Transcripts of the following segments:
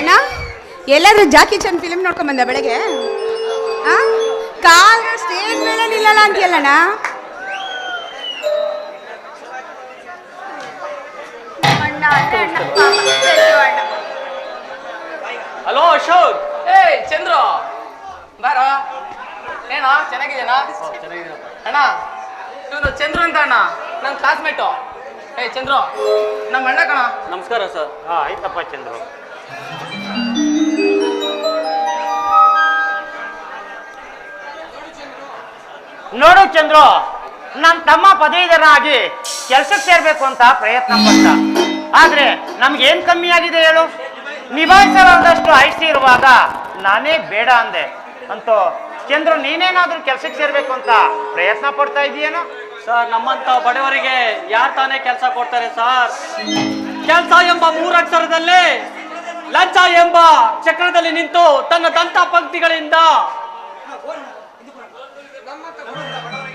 ಅಣ್ಣ ಎಲ್ಲಾದ್ರೂ ಜಾಕಿ ಚಂದ್ ಫಿಲ್ಮ್ ನೋಡ್ಕೊಂಡ್ ಬಂದ ಬೆಳಗ್ಗೆ? ಆ? ಕಾಲ್ ಸ್ಟೇಜ್ ಮೇಲೆ ನಿಲ್ಲಲ್ಲ ಅಂತೀಯಲ್ಲಣ್ಣ ಹಲೋ ಅಶೋಕ್. ಏಯ್ ಚಂದ್ರ. ಬಾರ. ಏನ ಚೆನ್ನಾಗಿದೇನಾ ಅಣ್ಣ ಇವನು ಚಂದ್ರ ಅಂತ ಅಣ್ಣ ನನ್ನ ಕ್ಲಾಸ್ಮೇಟು ಏಯ್ ಚಂದ್ರ. ನಮ್ಮ ಅಣ್ಣ ಕಣ. ನಮಸ್ಕಾರ ಸರ್. ಹಾ ಆಯ್ತಪ್ಪ ಚಂದ್ರು. ನೋಡು ಚಂದ್ರು ನನ್ನ ತಮ್ಮ ಪದವೀಧರನಾಗಿ ಕೆಲ್ಸಕ್ಕೆ ಸೇರ್ಬೇಕು ಅಂತ ಪ್ರಯತ್ನ ಪಟ್ಟ. ಆದ್ರೆ ನಮ್ಗೆ ಏನ್ ಕಮ್ಮಿ ಆಗಿದೆ ಹೇಳು? ನಿಭಾಯಿಸಲಾದಷ್ಟು ಐಸಿ ಇರುವಾಗ ನಾನೇ ಬೇಡ ಅಂದೆ. ಅಂತೂ, ಚಂದ್ರು, ನೀನೇನಾದ್ರೂ ಕೆಲ್ಸಕ್ಕೆ ಸೇರ್ಬೇಕು ಅಂತ ಪ್ರಯತ್ನ ಪಡ್ತಾ ಇದೀಯೇನೋ? ಸರ್, ನಮ್ಮಂತ ಬಡವರಿಗೆ ಯಾರು ತಾನೇ ಕೆಲಸ ಕೊಡ್ತಾರೆ ಸರ್? ಕೆಲಸ ಎಂಬ ಮೂರಕ್ಷರದಲ್ಲಿ ಲಂಚ ಎಂಬ ಚಕ್ರದಲ್ಲಿ ನಿಂತು ತನ್ನ ದಂತ ಪಂಕ್ತಿಗಳಿಂದ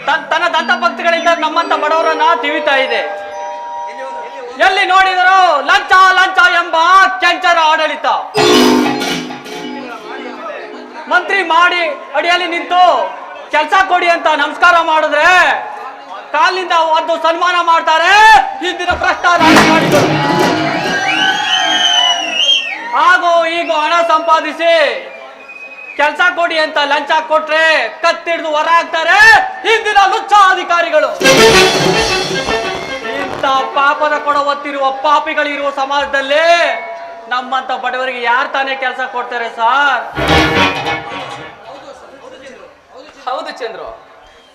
ತನ್ನ ದಂತ ಭಕ್ತಿಗಳಿಂದ ನಮ್ಮಂತ ಬಡವರನ್ನ ತಿವಿತಾ ಇದೆ. ಎಲ್ಲಿ ನೋಡಿದರು ಲಂಚ ಲಂಚ ಎಂಬ ಕೆಂಚರ ಆಡಳಿತ. ಮಂತ್ರಿ ಮಾಡಿ ಅಡಿಯಲ್ಲಿ ನಿಂತು ಕೆಲಸ ಕೊಡಿ ಅಂತ ನಮಸ್ಕಾರ ಮಾಡಿದ್ರೆ ಕಾಲಿನಿಂದ ಒಂದು ಸನ್ಮಾನ ಮಾಡ್ತಾರೆ. ಹಿಂದಿನ ಭ್ರಷ್ಟ ರಾಜಕಾರಣಿಗಳು ಹಾಗೂ ಈಗ ಹಣ ಸಂಪಾದಿಸಿ ಕೆಲಸ ಕೊಡಿ ಅಂತ ಲಂಚ ಕೊಟ್ರೆ ಕತ್ತಿಡಿದು ಹೊರ ಹಾಕ್ತಾರೆ. ಹಿಂದಿನ ಲುಚ್ಚ ಅಧಿಕಾರಿಗಳು ಇಂಥ ಪಾಪದ ಕೊಡ ಒತ್ತಿರುವ ಪಾಪಿಗಳಿರುವ ಸಮಾಜದಲ್ಲಿ ನಮ್ಮಂತ ಬಡವರಿಗೆ ಯಾರು ತಾನೇ ಕೆಲಸ ಕೊಡ್ತಾರೆ ಸರ್? ಹೌದು ಚಂದ್ರು.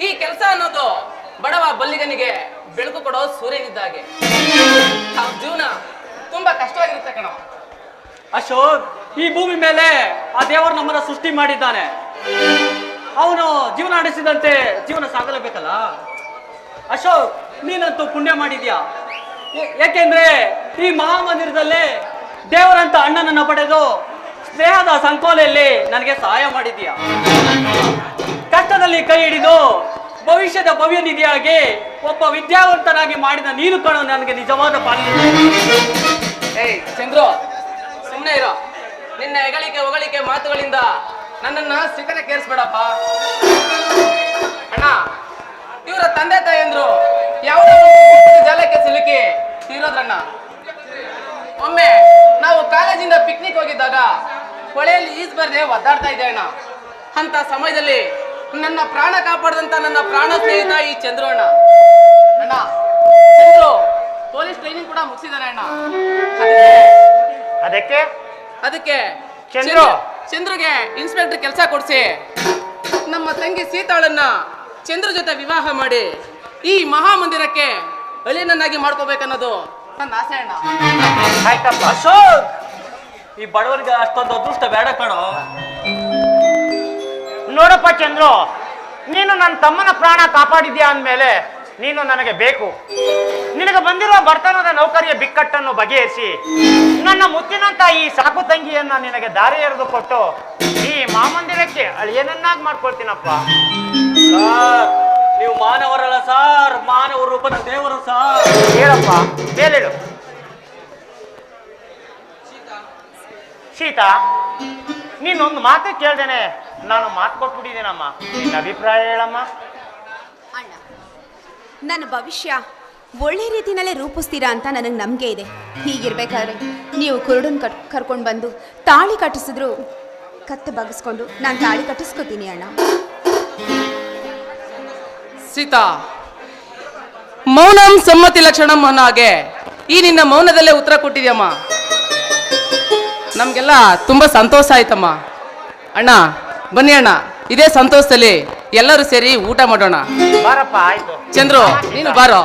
ಈ ಕೆಲಸ ಅನ್ನೋದು ಬಡವ ಬಲ್ಲಿಗನಿಗೆ ಬೆಳಕು ಕೊಡೋ ಸೂರ್ಯನಿದ್ದಾಗೆ. ಜೀವನ ತುಂಬಾ ಕಷ್ಟವಾಗಿರುತ್ತೆ ಕಣ. ಅಶೋಕ್, ಈ ಭೂಮಿ ಮೇಲೆ ಆ ದೇವರು ನಮ್ಮನ್ನ ಸೃಷ್ಟಿ ಮಾಡಿದ್ದಾನೆ. ಅವನು ಜೀವನ ನಡೆಸಿದಂತೆ ಜೀವನ ಸಾಗಲೇಬೇಕಲ್ಲ? ಅಶೋಕ್, ನೀನಂತೂ ಪುಣ್ಯ ಮಾಡಿದ್ಯಾ? ಏಕೆಂದ್ರೆ ಈ ಮಹಾಮಂದಿರದಲ್ಲಿ ದೇವರಂತ ಅಣ್ಣನನ್ನ ಪಡೆದು ಸ್ನೇಹದ ಸಂಕೋಲೆಯಲ್ಲಿ ನನಗೆ ಸಹಾಯ ಮಾಡಿದ್ಯಾ? ಕಷ್ಟದಲ್ಲಿ ಕೈ ಹಿಡಿದು ಭವಿಷ್ಯದ ಭವ್ಯ ನಿಧಿಯಾಗಿ ಒಬ್ಬ ವಿದ್ಯಾವಂತನಾಗಿ ಮಾಡಿದ ನೀನು ಕಣ ನನಗೆ ನಿಜವಾದ ಪಾಲಿನ ಏಯ್ ನಿನ್ನ ಹೆಗಳಿಕೆ ಹೊಗಳಿಕೆ ಮಾತುಗಳಿಂದ ನನ್ನನ್ನ ಸಿಕ್ಕನೆ ಕೇರಿಸ್ಬೇಡಪ್ಪ ಅಣ್ಣ ಇವರ ತಂದೆ ತಾಯಂದ್ರು ಒಂದು ಜಾಲಕ್ಕೆ ಸಿಲುಕಿ ತೀರೋದ್ರಣ್ಣ. ಒಮ್ಮೆ ನಾವು ಕಾಲೇಜಿಂದ ಪಿಕ್ನಿಕ್ ಹೋಗಿದ್ದಾಗ ಹೊಳೆಯಲ್ಲಿ ಈಜ್ ಬರ್ದೆ ಒದ್ದಾಡ್ತಾ ಇದ್ದೆ ಅಣ್ಣ. ಅಂತ ಸಮಯದಲ್ಲಿ ನನ್ನ ಪ್ರಾಣ ಕಾಪಾಡದಂತ ನನ್ನ ಪ್ರಾಣ ಸ್ನೇಹಿತ ಈ ಚಂದ್ರು ಅಣ್ಣ. ಅಣ್ಣ, ಚಂದ್ರು, ಪೊಲೀಸ್ ಟ್ರೈನಿಂಗ್ ಕೂಡ ಮುಗಿಸಿದಾನೆ ಅಣ್ಣ. ಅದಕ್ಕೆ- ಅದಕ್ಕೆ ಚಂದ್ರು. ಚಂದ್ರಿಗೆ ಇನ್ಸ್ಪೆಕ್ಟರ್ ಕೆಲಸ ಕೊಡಿಸಿ. ನಮ್ಮ ತಂಗಿ ಸೀತಾಳನ್ನ ಚಂದ್ರ ಜೊತೆ ವಿವಾಹ ಮಾಡಿ ಈ ಮಹಾಮಂದಿರಕ್ಕೆ ಅಳಿನನ್ನಾಗಿ ಮಾಡ್ಕೋಬೇಕನ್ನೋದು ನನ್ನ ಆಸೆ ಅಣ್ಣ. ಆಯ್ತಪ್ಪ ಅಶೋಕ್! ಈ ಬಡವರಿಗೆ ಅಷ್ಟೊಂದು ಅದೃಷ್ಟ ಬೇಡ ಕಣೋ. ನೋಡಪ್ಪ ಚಂದ್ರು ನೀನು ನನ್ನ ತಮ್ಮನ ಪ್ರಾಣ ಕಾಪಾಡಿದ್ಯಾ ಅಂದಮೇಲೆ ನೀನು ನನಗೆ ಬೇಕು. ನಿನಗೆ ಬಂದಿರುವ ಬರ್ತನದ ನೌಕರಿಯ ಬಿಕ್ಕಟ್ಟನ್ನು ಬಗೆಹರಿಸಿ ನನ್ನ ಮುತ್ತಿನಂತ ಈ ಸಾಕು ತಂಗಿಯನ್ನ ನಿನಗೆ ದಾರಿ ಎರೆದು ಕೊಟ್ಟು ಈ ಮಾಮಂದಿರಕ್ಕೆ ಅಳಿಯನನ್ನಾಗಿ ಮಾಡ್ಕೊಳ್ತೀನಪ್ಪ. ಸಾರ್ ನೀವು ಮಾನವರಲ್ಲ ಸಾರ್ ಮಾನವ ರೂಪದ ದೇವರು ಸಾರ್. ಹೇಳಪ್ಪ ಮೇಲೇಳು. ಸೀತಾ ನೀನೊಂದು ಮಾತು ಕೇಳ್ದೇನೆ ನಾನು ಮಾತು ಕೊಟ್ಬಿಟ್ಟಿದ್ದೀನಮ್ಮ. ನಿನ್ನ ಅಭಿಪ್ರಾಯ ಹೇಳಮ್ಮ. ಅಣ್ಣ ನನ್ನ ಭವಿಷ್ಯ ಒಳ್ಳೆ ರೀತಿನಲ್ಲೇ ರೂಪಿಸ್ತೀರಾ ಅಂತ ನನಗೆ ನಂಬಿಕೆ ಇದೆ. ಹೀಗಿರ್ಬೇಕಾದ್ರೆ ನೀವು ಕುರುಡನ್ ಕಟ್ ಕರ್ಕೊಂಡು ಬಂದು ತಾಳಿ ಕಟ್ಟಿಸಿದ್ರು ಕತ್ತೆ ಬಗ್ಸ್ಕೊಂಡು ನಾನು ತಾಳಿ ಕಟ್ಟಿಸ್ಕೊತೀನಿ ಅಣ್ಣ. ಸೀತಾ ಮೌನಂ ಸಮ್ಮತಿ ಲಕ್ಷಣಂ ಅನ್ನೋ ಹಾಗೆ ಈ ನಿನ್ನ ಮೌನದಲ್ಲೇ ಉತ್ತರ ಕೊಟ್ಟಿದ್ಯಮ್ಮ. ನಮಗೆಲ್ಲ ತುಂಬ ಸಂತೋಷ ಆಯ್ತಮ್ಮ. ಅಣ್ಣ ಬನ್ನಿ ಅಣ್ಣ. ಇದೇ ಸಂತೋಷದಲ್ಲಿ ಎಲ್ಲರೂ ಸೇರಿ ಊಟ ಮಾಡೋಣ. ಬಾರಪ್ಪ ಆಯ್ತು. ಚಂದ್ರು ನೀನು ಬಾರೋ.